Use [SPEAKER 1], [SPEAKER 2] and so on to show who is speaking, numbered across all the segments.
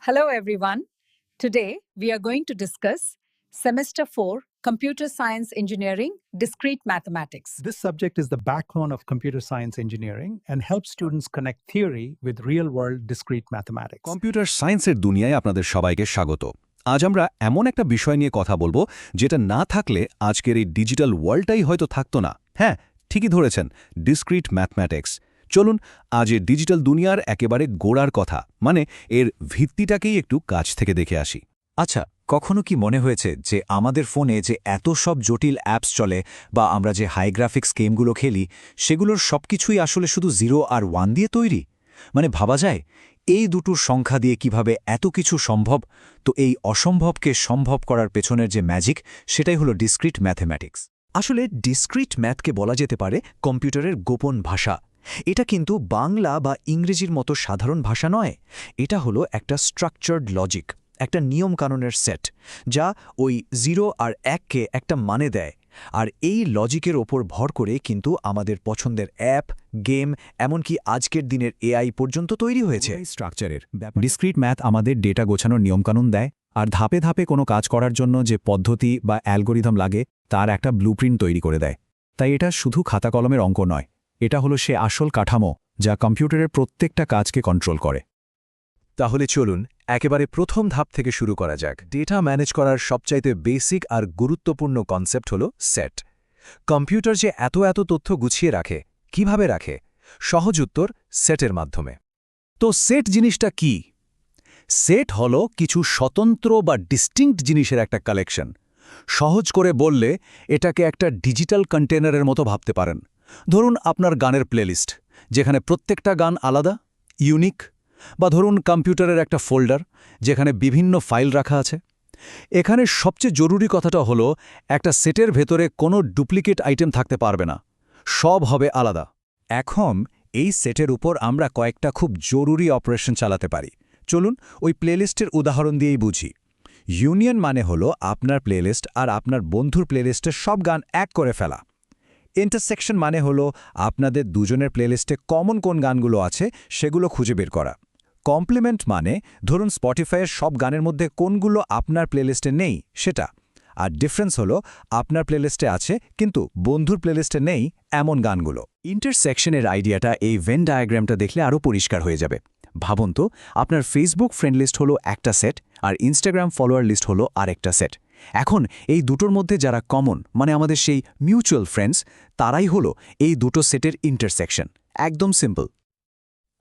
[SPEAKER 1] Hello, everyone. Today, we are going to discuss Semester 4 Computer Science Engineering Discrete Mathematics.
[SPEAKER 2] This subject is the backbone of computer science engineering and helps students connect theory with real world discrete mathematics.
[SPEAKER 3] Computer সায়েন্সের দুনিয়ায় আপনাদের সবাইকে স্বাগত আজ আমরা এমন একটা বিষয় নিয়ে কথা বলবো যেটা না থাকলে আজকের এই ডিজিটাল ওয়ার্ল্ডটাই হয়তো থাকতো না হ্যাঁ ঠিকই ধরেছেন ডিসক্রিট ম্যাথমেটিক্স চলুন, আজ এই ডিজিটাল দুনিয়ার একেবারে গোড়ার কথা মানে এর ভিত্তিটাকেই একটু কাছ থেকে দেখে আসি।
[SPEAKER 4] আচ্ছা কখনো কি মনে হয়েছে যে আমাদের ফোনে যে এত সব জটিল অ্যাপস চলে বা আমরা যে হাইগ্রাফিক্স গেমগুলো খেলি, সেগুলোর সবকিছুই আসলে শুধু জিরো আর ওয়ান দিয়ে তৈরি? মানে ভাবা যায়, এই দুটোর সংখ্যা দিয়ে কীভাবে এত কিছু সম্ভব? তো এই অসম্ভবকে সম্ভব করার পেছনের যে ম্যাজিক সেটাই হলো ডিসক্রিট ম্যাথমেটিক্স আসলে ডিসক্রিট ম্যাথকে বলা যেতে পারে কম্পিউটারের গোপন ভাষা এটা কিন্তু বাংলা বা ইংরেজির মতো সাধারণ ভাষা নয়। এটা হলো একটা স্ট্রাকচার্ড লজিক একটা নিয়মকানুনের সেট যা ওই জিরো আর এককে একটা মানে দেয়। আর এই লজিকের ওপর ভর করে কিন্তু আমাদের পছন্দের অ্যাপ গেম এমনকি আজকের দিনের এআই পর্যন্ত তৈরি হয়েছে। স্ট্রাকচারের ডিসক্রিট ম্যাথ আমাদের ডেটা গোছানোর নিয়মকানুন দেয়। আর ধাপে ধাপে কোনো কাজ করার জন্য যে পদ্ধতি বা অ্যালগোরিদম লাগে, তার একটা ব্লুপ্রিন্ট তৈরি করে দেয়। তাই এটা শুধু খাতা কলমের অঙ্ক নয়। এটা হলো সে আসল কাঠামো যা কম্পিউটারের প্রত্যেকটা কাজকে কন্ট্রোল করে। তাহলে চলুন, একেবারে প্রথম ধাপ থেকে শুরু করা যাক। ডেটা ম্যানেজ করার সবচাইতে বেসিক আর গুরুত্বপূর্ণ কনসেপ্ট হল সেট কম্পিউটার যে এত এত তথ্য গুছিয়ে রাখে, কীভাবে রাখে? সহজ উত্তর সেটের মাধ্যমে। তো সেট জিনিসটা কি? সেট হল কিছু স্বতন্ত্র বা ডিস্টিংক্ট জিনিসের একটা কালেকশন সহজ করে বললে, এটাকে একটা ডিজিটাল কন্টেনারের মতো ভাবতে পারেন। ধরুন আপনার গানের প্লেলিস্ট, যেখানে প্রত্যেকটা গান আলাদা, ইউনিক, বা ধরুন কম্পিউটারের একটা ফোল্ডার, যেখানে বিভিন্ন ফাইল রাখা আছে। এখানে সবচেয়ে জরুরি কথাটা হলো, একটা সেটের ভেতরে কোনো ডুপ্লিকেট আইটেম থাকতে পারবে না। সব হবে আলাদা। এখন এই সেটের উপর আমরা কয়েকটা খুব জরুরি অপারেশন চালাতে পারি। চলুন ওই প্লেলিস্টের উদাহরণ দিয়েই বুঝি। ইউনিয়ন মানে হলো আপনার প্লেলিস্ট আর আপনার বন্ধুর প্লেলিস্টের সব গান এক করে ফেলা। ইন্টারসেকশন মানে হলো আপনাদের দুজনের প্লেলিস্টে কমন কোন গানগুলো আছে সেগুলো খুঁজে বের করা। কমপ্লিমেন্ট মানে ধরুন স্পটিফাইয়ের সব গানের মধ্যে কোনগুলো আপনার প্লেলিস্টে নেই সেটা। আর ডিফারেন্স হলো আপনার প্লেলিস্টে আছে কিন্তু বন্ধুর প্লেলিস্টে নেই এমন গানগুলো। ইন্টারসেকশনের আইডিয়াটা এই ভেন ডায়াগ্রামটা দেখলে আরও পরিষ্কার হয়ে যাবে। ভাবুন তো, আপনার ফেসবুক ফ্রেন্ড লিস্ট হলো একটা সেট আর ইনস্টাগ্রাম ফলোয়ার লিস্ট হলো আরেকটা সেট এখন এই দুটোর মধ্যে যারা কমন মানে আমাদের সেই মিউচুয়াল ফ্রেন্ডস তারাই হলো এই দুটো সেটের ইন্টারসেকশন একদম সিম্পল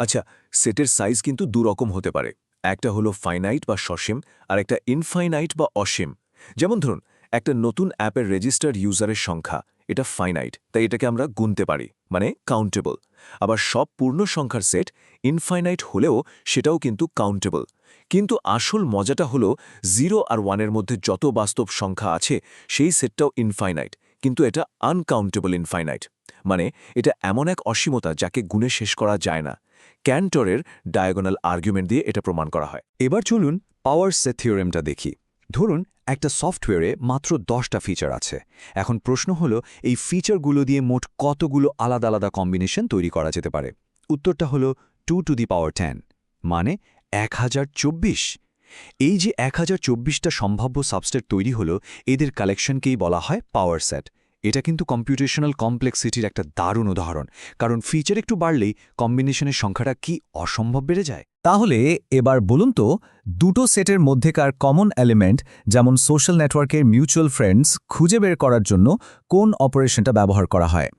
[SPEAKER 5] আচ্ছা সেটের সাইজ কিন্তু দুরকম হতে পারে। একটা হলো ফাইনাইট বা সসীম, আর একটা ইনফাইনাইট বা অসীম। যেমন ধরুন, একটা নতুন অ্যাপের রেজিস্টার্ড ইউজারের সংখ্যা। এটা ফাইনাইট তাই এটাকে আমরা গুনতে পারি মানে কাউন্টেবল আবার সব পূর্ণ সংখ্যার সেট ইনফাইনাইট হলেও সেটাও কিন্তু কাউন্টেবল কিন্তু আসল মজাটা হলো জিরো আর ওয়ানের মধ্যে যত বাস্তব সংখ্যা আছে, সেই সেটটাও ইনফাইনাইট কিন্তু এটা আনকাউন্টেবল ইনফাইনাইট মানে এটা এমন এক অসীমতা যাকে গুণে শেষ করা যায় না। ক্যান্টরের ডায়াগোনাল আর্গুমেন্ট দিয়ে এটা প্রমাণ করা হয়।
[SPEAKER 4] এবার চলুন পাওয়ার সেট থিওরেমটা দেখি। ধরুন একটা সফটওয়্যারে মাত্র দশটা ফিচার আছে। এখন প্রশ্ন হলো, এই ফিচারগুলো দিয়ে মোট কতগুলো আলাদা আলাদা কম্বিনেশন তৈরি করা যেতে পারে? উত্তরটা হলো two to the power ten মানে এক হাজার চব্বিশ। এই যে এক হাজার সম্ভাব্য সাবস্টেট তৈরি হলো, এদের কালেকশনকেই বলা হয় পাওয়ার সেট এটা কিন্তু কম্পিউটেশনাল কমপ্লেক্সিটির একটা দারুণ উদাহরণ। কারণ ফিচার একটু বাড়লেই কম্বিনেশনের সংখ্যাটা কি অসম্ভব বেড়ে যায়? তাহলে এবার বলুন তো, দুটো সেটের মধ্যেকার কমন এলিমেন্ট যেমন সোশ্যাল নেটওয়ার্কের মিউচুয়াল ফ্রেন্ডস খুঁজে বের করার জন্য কোন অপারেশনটা ব্যবহার করা হয়?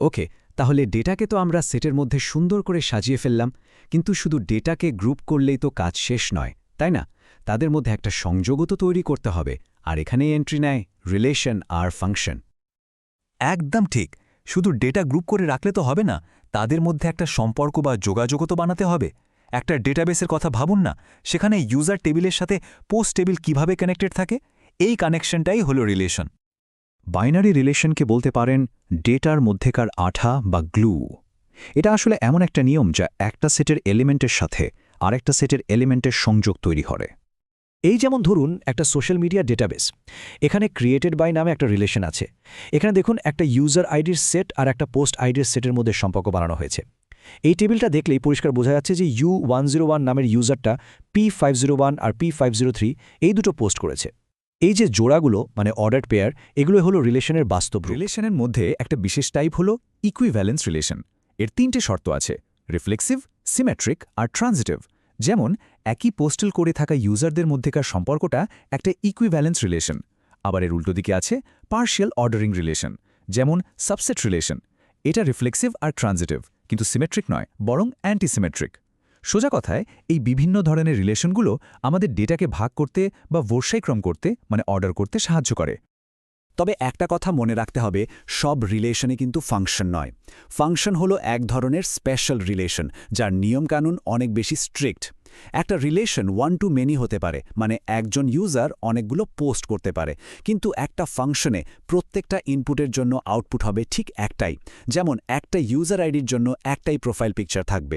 [SPEAKER 4] ওকে, তাহলে ডেটাকে তো আমরা সেটের মধ্যে সুন্দর করে সাজিয়ে ফেললাম, কিন্তু শুধু ডেটাকে গ্রুপ করলেই তো কাজ শেষ নয়, তাই না? তাদের মধ্যে একটা সংযোগও তো তৈরি করতে হবে, আর এখানেই এন্ট্রি নেয় রিলেশন আর ফাংশন একদম ঠিক। শুধু ডেটা গ্রুপ করে রাখলে তো হবে না, তাদের মধ্যে একটা সম্পর্ক বা যোগাযোগও তো বানাতে হবে। একটা ডেটাবেসের কথা ভাবুন না, সেখানে ইউজার টেবিলের সাথে পোস্ট টেবিল কীভাবে কানেক্টেড থাকে? এই কানেকশনটাই হলো রিলেশন বাইনারি রিলেশনকে বলতে পারেন ডেটার মধ্যেকার আঠা বা গ্লু এটা আসলে এমন একটা নিয়ম যা একটা সেটের এলিমেন্টের সাথে আরেকটা সেটের এলিমেন্টের সংযোগ তৈরি করে। এই যেমন ধরুন একটা সোশ্যাল মিডিয়া ডেটাবেস এখানে ক্রিয়েটেড বাই নামে একটা রিলেশন আছে। এখানে দেখুন একটা ইউজার আইডির সেট আর একটা পোস্ট আইডির সেটের মধ্যে সম্পর্ক বানানো হয়েছে।
[SPEAKER 6] এই টেবিলটা দেখলেই পরিষ্কার বোঝা যাচ্ছে যে ইউ ওয়ান নামের ইউজারটা পি আর পি এই দুটো পোস্ট করেছে। এই যে জোড়াগুলো মানে অর্ডার পেয়ার এগুলো হলো রিলেশনের বাস্তব
[SPEAKER 7] রিলেশনের মধ্যে একটা বিশেষ টাইপ হল ইকুইভ্যালেন্স রিলেশন এর তিনটে শর্ত আছে রিফ্লেক্সিভ সিমেট্রিক আর ট্রানজিটিভ যেমন একই পোস্টাল করে থাকা ইউজারদের মধ্যেকার সম্পর্কটা একটা ইকুইভ্যালেন্স রিলেশন আবার এর উল্টো দিকে আছে পার্শিয়াল অর্ডারিং রিলেশন যেমন সাবসেট রিলেশন এটা রিফ্লেক্সিভ আর ট্রানজিটিভ কিন্তু সিমেট্রিক নয়, বরং অ্যান্টিসিমেট্রিক সোজা কথায়, এই বিভিন্ন ধরনের রিলেশনগুলো আমাদের ডেটাকে ভাগ করতে বা বর্ষাইক্রম করতে মানে অর্ডার করতে সাহায্য করে।
[SPEAKER 4] তবে একটা কথা মনে রাখতে হবে, সব রিলেশনে কিন্তু ফাংশন নয়। ফাংশন হলো এক ধরনের স্পেশাল রিলেশন যার নিয়মকানুন অনেক বেশি স্ট্রিক্ট একটা রিলেশন ওয়ান টু মেনি হতে পারে মানে একজন ইউজার অনেকগুলো পোস্ট করতে পারে, কিন্তু একটা ফাংশনে প্রত্যেকটা ইনপুটের জন্য আউটপুট হবে ঠিক একটাই, যেমন একটা ইউজার আইডির জন্য একটাই প্রোফাইল পিকচার থাকবে।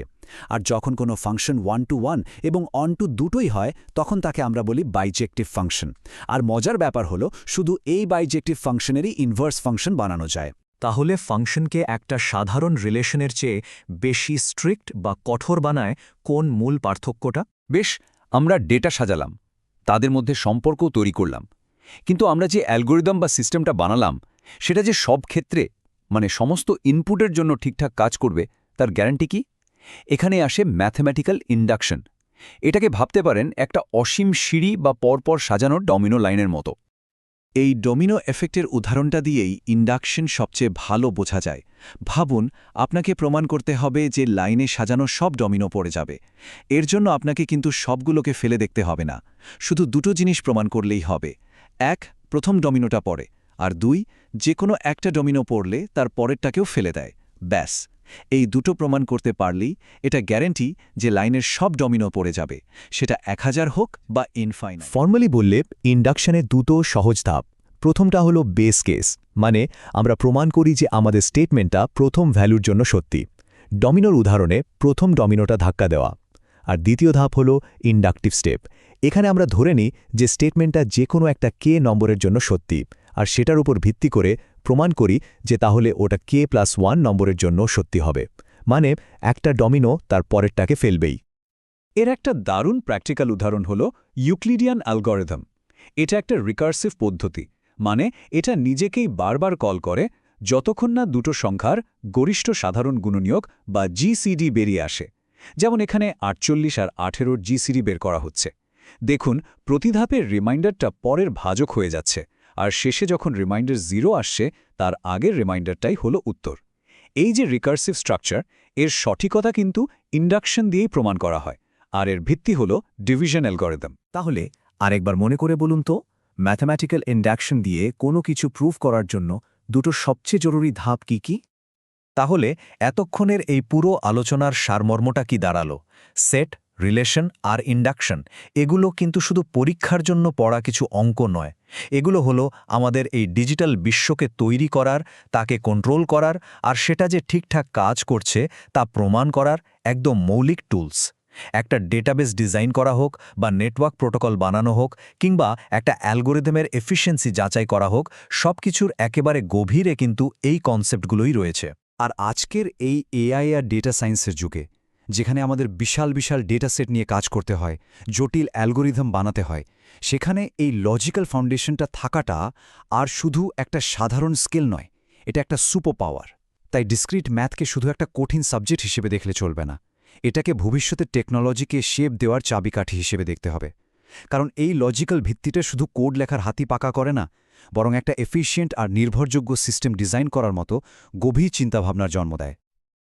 [SPEAKER 4] আর যখন কোনো ফাংশন ওয়ান টু ওয়ান এবং অন টু দুটোই হয়, তখন তাকে আমরা বলি বাইজেক্টিভ ফাংশন আর মজার ব্যাপার হলো, শুধু এই বাইজেক্টিভ ফাংশনেরই ইনভার্স ফাংশন বানানো যায়।
[SPEAKER 7] তাহলে ফাংশনকে একটা সাধারণ রিলেশনের চেয়ে বেশি স্ট্রিক্ট বা কঠোর বানায় কোন মূল পার্থক্যটা?
[SPEAKER 3] বেশ, আমরা ডেটা সাজালাম, তাদের মধ্যে সম্পর্কও তৈরি করলাম। কিন্তু আমরা যে অ্যালগোরিদম বা সিস্টেমটা বানালাম, সেটা যে সব ক্ষেত্রে মানে সমস্ত ইনপুটের জন্য ঠিকঠাক কাজ করবে, তার গ্যারান্টি কি? এখানে আসে ম্যাথমেটিক্যাল ইন্ডাকশন। এটাকে ভাবতে পারেন একটা অসীম সিঁড়ি বা পরপর সাজানো ডমিনো লাইনের মতো।
[SPEAKER 4] এই ডোমিনো এফেক্টের উদাহরণটা দিয়েই ইন্ডাকশন সবচেয়ে ভালো বোঝা যায়। ভাবুন, আপনাকে প্রমাণ করতে হবে যে লাইনে সাজানো সব ডমিনো পড়ে যাবে। এর জন্য আপনাকে কিন্তু সবগুলোকে ফেলে দেখতে হবে না। শুধু দুটো জিনিস প্রমাণ করলেই হবে। এক, প্রথম ডমিনোটা পড়ে। আর দুই যে কোনো একটা ডমিনো পড়লে তার পরেরটাকেও ফেলে দেয়। ব্যাস। এই দুটো প্রমাণ করতে পারলেই এটা গ্যারেন্টি যে লাইনের সব ডমিনো পড়ে যাবে। সেটা এক হাজার হোক বা ইনফাইন
[SPEAKER 6] ফর্মালি বললে ইন্ডাকশনে দুটো সহজ ধাপ। প্রথমটা হলো বেস কেস মানে আমরা প্রমাণ করি যে আমাদের স্টেটমেন্টটা প্রথম ভ্যালুর জন্য সত্যি। ডমিনোর উদাহরণে প্রথম ডমিনোটা ধাক্কা দেওয়া। আর দ্বিতীয় ধাপ হলো ইন্ডাকটিভ স্টেপ এখানে আমরা ধরে নিই যে স্টেটমেন্টটা যে কোনো একটা কে নম্বরের জন্য সত্যি। আর সেটার উপর ভিত্তি করে প্রমাণ করি যে তাহলে ওটা কে প্লাস ওয়ান নম্বরের জন্য সত্যি হবে। মানে একটা ডমিনো তার পরেরটাকে ফেলবেই।
[SPEAKER 7] এর একটা দারুণ প্র্যাকটিক্যাল উদাহরণ হল ইউক্লিডিয়ান অ্যালগরিদম। এটা একটা রিকার্সিভ পদ্ধতি। মানে এটা নিজেকেই বারবার কল করে, যতক্ষণ না দুটো সংখ্যার গরিষ্ঠ সাধারণ গুণনীয়ক বা জিসিডি বেরিয়ে আসে। যেমন এখানে আটচল্লিশ আর আঠেরোর জিসিডি বের করা হচ্ছে। দেখুন, প্রতিধাপের রিমাইন্ডারটা পরের ভাজক হয়ে যাচ্ছে। আর শেষে যখন রিমাইন্ডার জিরো আসছে, তার আগের রিমাইন্ডারটাই হলো উত্তর। এই যে রিকার্সিভ স্ট্রাকচার এর সঠিকতা কিন্তু ইন্ডাকশন দিয়েই প্রমাণ করা হয়, আর এর ভিত্তি হল ডিভিশন অ্যালগরিদম
[SPEAKER 6] তাহলে আরেকবার মনে করে বলুন তো ম্যাথমেটিক্যাল ইন্ডাকশন দিয়ে কোনো কিছু প্রুফ করার জন্য দুটো সবচেয়ে জরুরি ধাপ কি কি? তাহলে এতক্ষণের এই পুরো আলোচনার সারমর্মটা কি দাঁড়াল? সেট রিলেশন আর ইন্ডাকশন। এগুলো কিন্তু শুধু পরীক্ষার জন্য পড়া কিছু অঙ্ক নয়। এগুলো হলো আমাদের এই ডিজিটাল বিশ্বকে তৈরি করার, তাকে কন্ট্রোল করার, আর সেটা যে ঠিকঠাক কাজ করছে তা প্রমাণ করার একদম মৌলিক টুলস একটা ডেটাবেস ডিজাইন করা হোক বা নেটওয়ার্ক প্রোটোকল বানানো হোক কিংবা একটা অ্যালগোরিদমের এফিসিয়েন্সি যাচাই করা হোক সব কিছুর একেবারে গভীরে কিন্তু এই কনসেপ্টগুলোই রয়েছে।
[SPEAKER 4] আর আজকের এই এআই আর ডেটা সায়েন্সের যুগে যেখানে আমাদের বিশাল বিশাল ডেটা সেট নিয়ে কাজ করতে হয়, জটিল অ্যালগোরিদম বানাতে হয়। সেখানে এই লজিক্যাল ফাউন্ডেশনটা থাকাটা আর শুধু একটা সাধারণ স্কেল নয়, এটা একটা সুপার পাওয়ার তাই ডিসক্রিট ম্যাথকে শুধু একটা কঠিন সাবজেক্ট হিসেবে দেখলে চলবে না। এটাকে ভবিষ্যতের টেকনোলজিকে শেপ দেওয়ার চাবিকাঠি হিসেবে দেখতে হবে। কারণ এই লজিক্যাল ভিত্তিটা শুধু কোড লেখার হাতি পাকা করে না, বরং একটা এফিশিয়েন্ট আর নির্ভরযোগ্য সিস্টেম ডিজাইন করার মতো গভীর চিন্তাভাবনার জন্ম দেয়।